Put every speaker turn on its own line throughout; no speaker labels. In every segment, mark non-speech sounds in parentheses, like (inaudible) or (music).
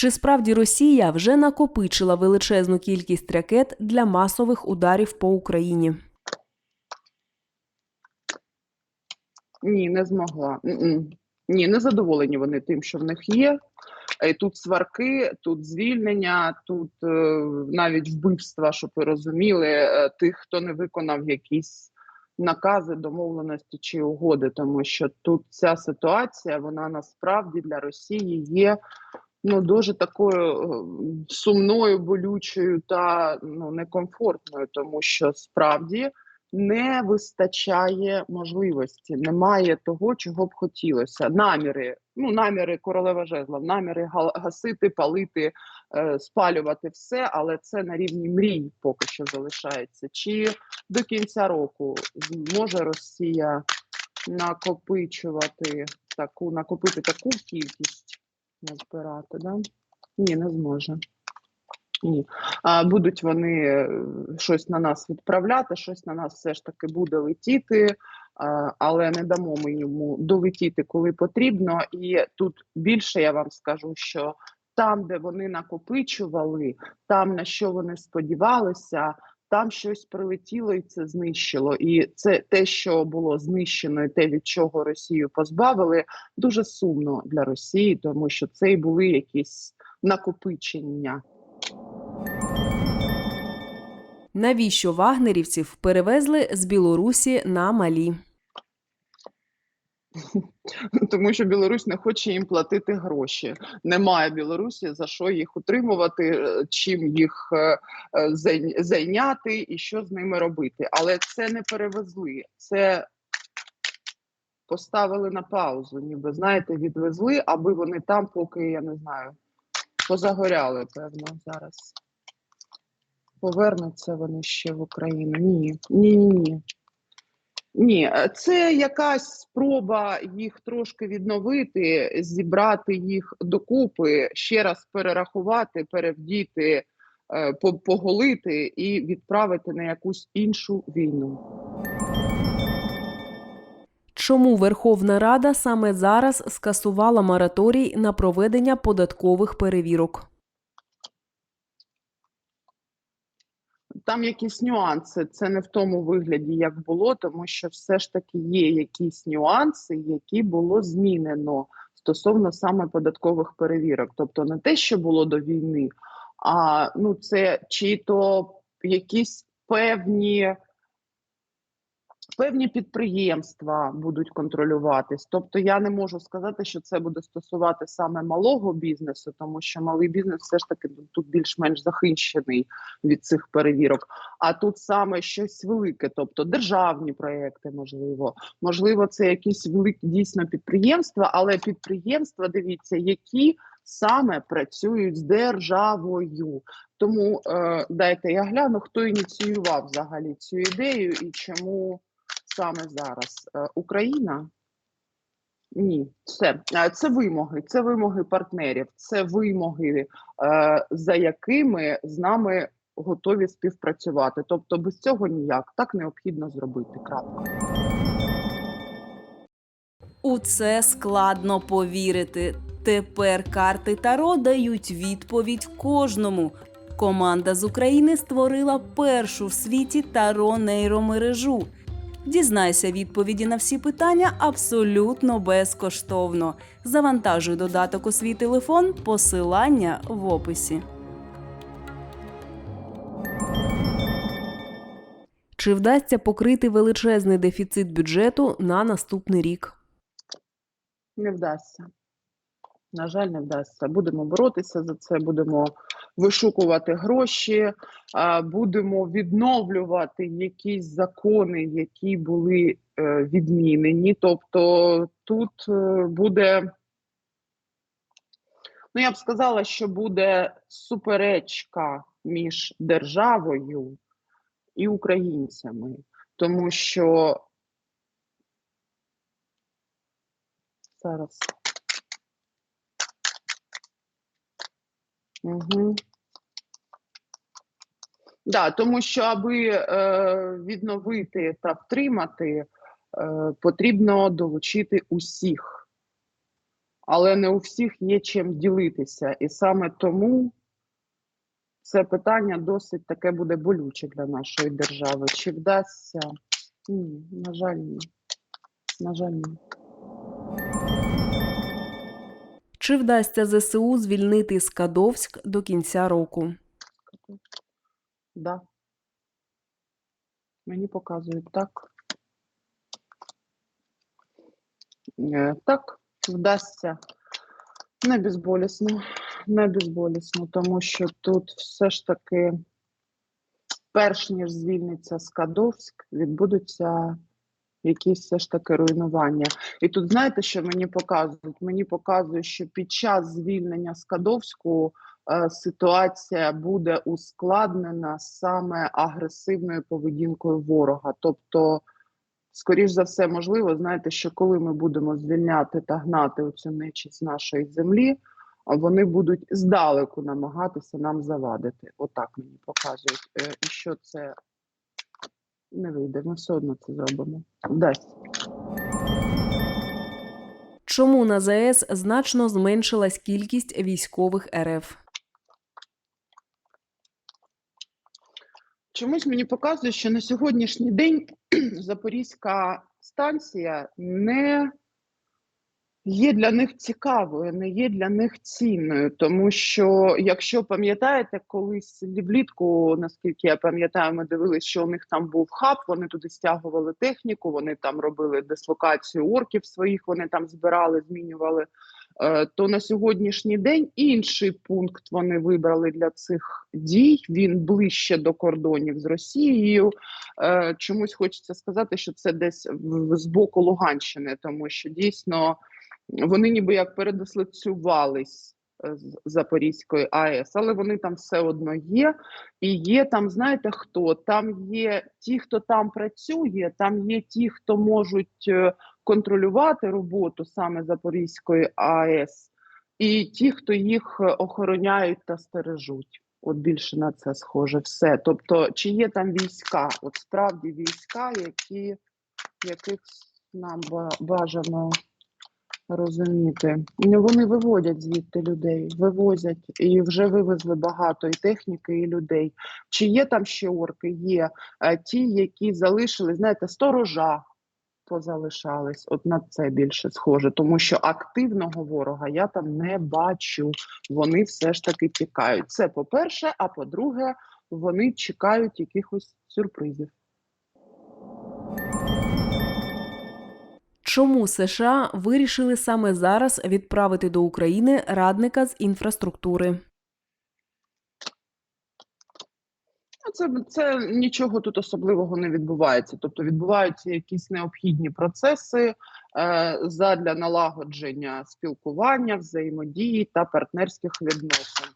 Чи справді Росія вже накопичила величезну кількість ракет для масових ударів по Україні?
Ні, не змогла. Ні, не задоволені вони тим, що в них є. Е, Тут сварки, тут звільнення, тут е, навіть вбивства, щоб ви розуміли, е, тих, хто не виконав якісь накази, домовленості чи угоди, тому що тут ця ситуація, вона насправді для Росії є ну дуже такою е, сумною, болючою та ну некомфортною, тому що справді не вистачає можливості, немає того, чого б хотілося. Наміри, ну наміри королева жезлов, наміри га- гасити, палити, е, спалювати все, але це на рівні мрій поки що залишається. Чи до кінця року зможе Росія накопичувати таку, накопити таку кількість назбирати, да? Ні, не зможе. Ні. А будуть вони е, щось на нас відправляти, щось на нас все ж таки буде летіти, але не дамо ми йому долетіти, коли потрібно. І тут більше я вам скажу, що там, де вони накопичували, там на що вони сподівалися, там щось прилетіло і це знищило. І це те, що було знищено, і те, від чого Росію позбавили, дуже сумно для Росії, тому що це і були якісь накопичення.
Навіщо вагнерівців перевезли з Білорусі на Малі?
Тому що Білорусь не хоче їм платити гроші. Немає Білорусі за що їх утримувати, е, чим їх е, е, зай- зайняти і що з ними робити. Але це не перевезли, це поставили на паузу, ніби знаєте, відвезли, аби вони там, поки я не знаю, позагоряли, певно, зараз. Повернуться вони ще в Україну. Ні, ні, ні, ні. Ні, це якась спроба їх трошки відновити, зібрати їх докупи, ще раз перерахувати, перевдіти, е, поголити і відправити на якусь іншу війну.
Чому Верховна Рада саме зараз скасувала мораторій на проведення податкових перевірок?
Там якісь нюанси. Це не в тому вигляді, як було, тому що все ж таки є якісь нюанси, які було змінено стосовно саме податкових перевірок. Тобто не те, що було до війни, а ну це чи то якісь певні. Певні підприємства будуть контролюватись, тобто я не можу сказати, що це буде стосувати саме малого бізнесу, тому що малий бізнес все ж таки тут більш-менш захищений від цих перевірок. А тут саме щось велике, тобто державні проекти, можливо, можливо, це якісь великі дійсно підприємства, але підприємства, дивіться, які саме працюють з державою. Тому е, дайте я гляну, хто ініціював взагалі цю ідею і чому саме зараз Е, Україна. Ні, все Е, це вимоги, це вимоги партнерів, це вимоги, е, за якими з нами готові співпрацювати. Тобто без цього ніяк так необхідно зробити. Крапка.
У це складно повірити. Тепер карти Таро дають відповідь кожному. Команда з України створила першу в світі Таро нейромережу. Дізнайся відповіді на всі питання абсолютно безкоштовно. Завантажуй додаток у свій телефон, посилання в описі. Чи вдасться покрити величезний дефіцит бюджету на наступний рік?
Не вдасться. На жаль, не вдасться. Будемо боротися за це, будемо вишукувати гроші, будемо відновлювати якісь закони, які були е, відмінені. Тобто тут е, буде, ну я б сказала, що буде суперечка між державою і українцями, тому що зараз. Угу. Да, тому що аби е, відновити та втримати, е, потрібно долучити усіх. але не у всіх є чим ділитися. І саме тому це питання досить таке буде болюче для нашої держави. Чи вдасться? Ні, на жаль, ні. На жаль, ні.
Чи вдасться ЗСУ звільнити Скадовськ до кінця року?
Да. Мені показують так. Е, Так, вдасться не безболісно, не безболісно, тому що тут все ж таки, перш ніж звільниться Скадовськ, відбудуться якісь все ж таки руйнування. І тут знаєте, що мені показують? Мені показують, що під час звільнення Скадовську е, ситуація буде ускладнена саме агресивною поведінкою ворога. Тобто, скоріш за все, можливо, знаєте, що коли ми будемо звільняти та гнати оцю нечість нашої землі, вони будуть здалеку намагатися нам завадити. Отак мені показують. Е, І що це не вийде, ми все одно це зробимо. Вдасться.
Чому на ЗАЕС значно зменшилась кількість військових РФ?
Чомусь мені показує, що на сьогоднішній день (clears throat) Запорізька станція не є для них цікавою, не є для них цінною. Тому що, якщо пам'ятаєте, колись влітку, наскільки я пам'ятаю, ми дивилися, що у них там був хаб, вони туди стягували техніку, вони там робили дислокацію орків своїх, вони там збирали, змінювали. Е, То на сьогоднішній день інший пункт вони вибрали для цих дій. Він ближче до кордонів з Росією. Е, Чомусь хочеться сказати, що це десь з боку Луганщини, тому що дійсно вони ніби як передислоцювались е, з Запорізької АЕС, але вони там все одно є. І є там, знаєте хто? Там є ті, хто там працює, там є ті, хто можуть е, контролювати роботу саме Запорізької АЕС, і ті, хто їх е, охороняють та стережуть. От більше на це схоже все. Тобто, чи є там війська? От справді війська, які яких нам бажано розуміти. Ну, Вони виводять звідти людей, вивозять і вже вивезли багато і техніки, і людей. Чи є там ще орки? Є ті, які залишили, знаєте, сторожа позалишались. От на це більше схоже, тому що активного ворога я там не бачу. Вони все ж таки тікають. Це по-перше, а по-друге, вони чекають якихось сюрпризів.
Чому США вирішили саме зараз відправити до України радника з інфраструктури?
Ну, Це, це нічого тут особливого не відбувається. Тобто відбуваються якісь необхідні процеси е, задля налагодження спілкування, взаємодії та партнерських відносин.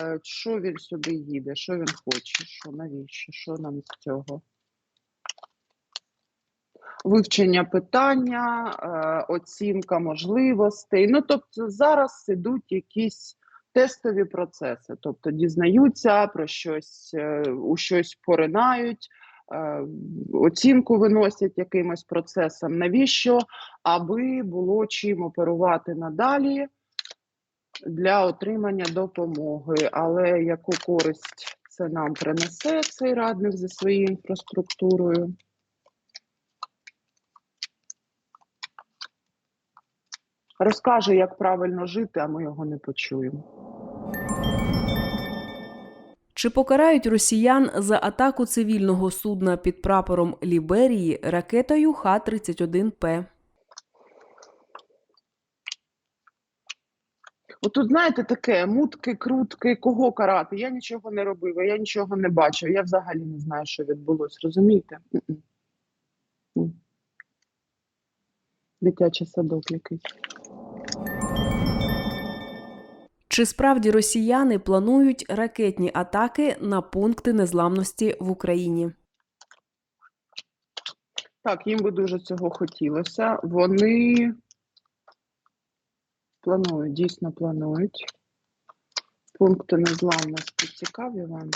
Е, що він сюди їде? Що він хоче? Що навіщо? Що нам з цього? Вивчення питання, е, оцінка можливостей. Ну тобто зараз ідуть якісь тестові процеси, тобто дізнаються про щось, е, у щось поринають, е, оцінку виносять якимось процесом. Навіщо? Аби було чим оперувати надалі для отримання допомоги. Але яку користь це нам принесе цей радник зі своєю інфраструктурою? Розкаже, як правильно жити, а ми його не почуємо.
Чи покарають росіян за атаку цивільного судна під прапором Ліберії ракетою Х-31П?
Отут, знаєте, таке мутки, крутки, кого карати. Я нічого не робив, я нічого не бачив. Я взагалі не знаю, що відбулося. Розумієте? Дитячий садок якийсь.
Чи справді росіяни планують ракетні атаки на пункти незламності в Україні?
Так, їм би дуже цього хотілося. Вони планують, дійсно планують. Пункти незламності цікаві вам.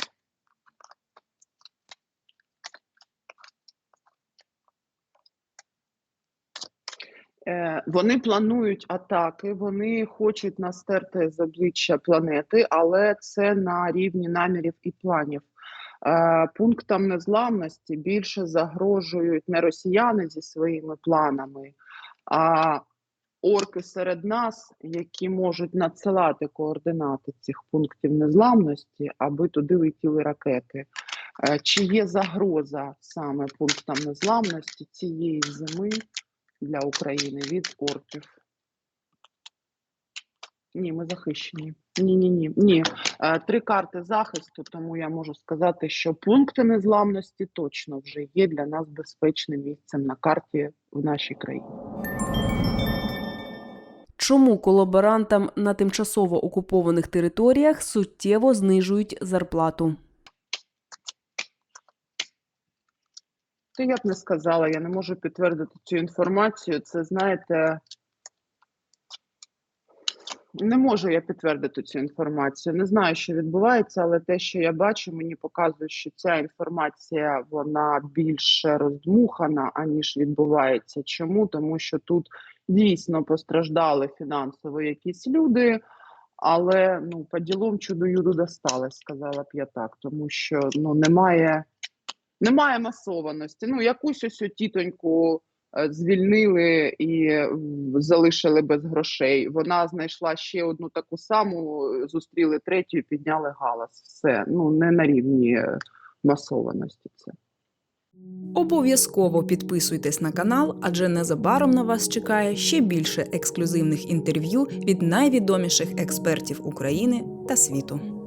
Е, Вони планують атаки, вони хочуть нас стерти з обличчя планети, але це на рівні намірів і планів. Е, Пунктам незламності більше загрожують не росіяни зі своїми планами, а орки серед нас, які можуть надсилати координати цих пунктів незламності, аби туди летіли ракети. Е, Чи є загроза саме пунктам незламності цієї зими для України від орків? Ні, ми захищені. Ні, ні, ні. Ні. Е, Три карти захисту, тому я можу сказати, що пункти незламності точно вже є для нас безпечним місцем на карті в нашій країні.
Чому колаборантам на тимчасово окупованих територіях суттєво знижують зарплату?
Та я б не сказала, я не можу підтвердити цю інформацію. Це знаєте. Не можу я підтвердити цю інформацію. Не знаю, що відбувається, але те, що я бачу, мені показує, що ця інформація вона більше роздмухана, аніж відбувається. Чому? Тому що тут дійсно постраждали фінансово якісь люди, але ну по ділом чудо юду досталось, сказала б я так, тому що ну немає, немає масованості. Ну якусь ось тітоньку е, звільнили і залишили без грошей. Вона знайшла ще одну таку саму, зустріли третю, підняли галас. Все ну не на рівні е, масованості. Це.
Обов'язково підписуйтесь на канал, адже незабаром на вас чекає ще більше ексклюзивних інтерв'ю від найвідоміших експертів України та світу.